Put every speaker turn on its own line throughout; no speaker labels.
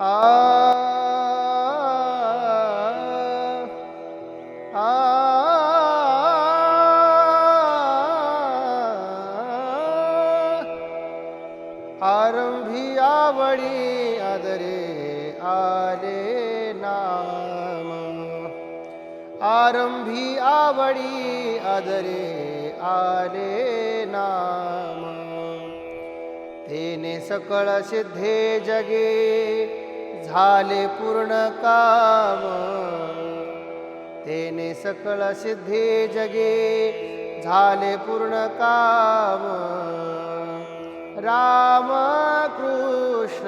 आ आ आरंभी आवडी आदरे आले नाम. आरंभी आवडी आदरे आले नाम. तेने सकळ सिद्धे जगे झाले पूर्ण काम. तेने सकळ सिद्धे जगे झाले पूर्ण काम. राम कृष्ण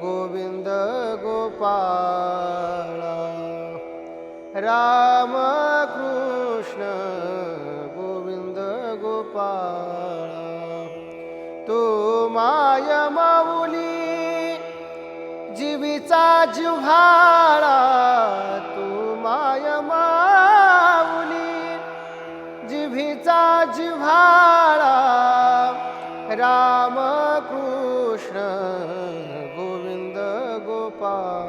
गोविंद गोपाळ. राम कृष्ण गोविंद गोपाळ. पृथ्वीचा जिव्हाळा तू माय माऊली. जिभीचा जिव्हाळा राम कृष्ण गोविंद गोपाळ.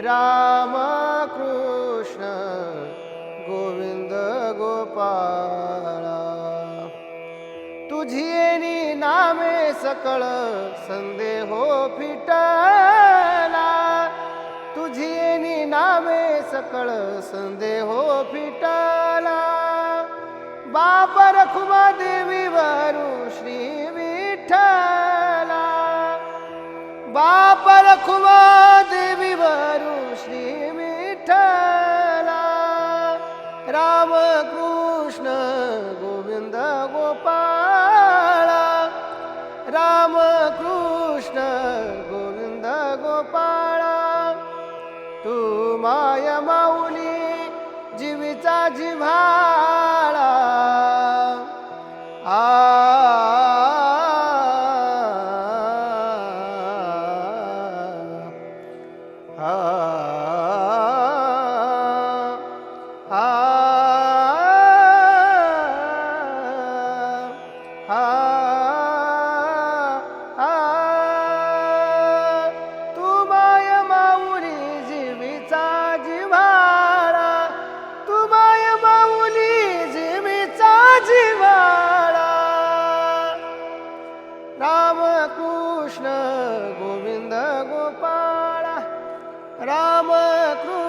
राम कृष्ण गोविंद गोपाळ. तुझी नामे सकळ संदेहो फिटला. तुझी नामे सकळ संदेहो फिटला. बाप रखुमा देवी वरू श्री विठला बाप रखुमा देवी वरू श्री विठला राम माय माऊली जीवीचा जिव्हा राम कृष्ण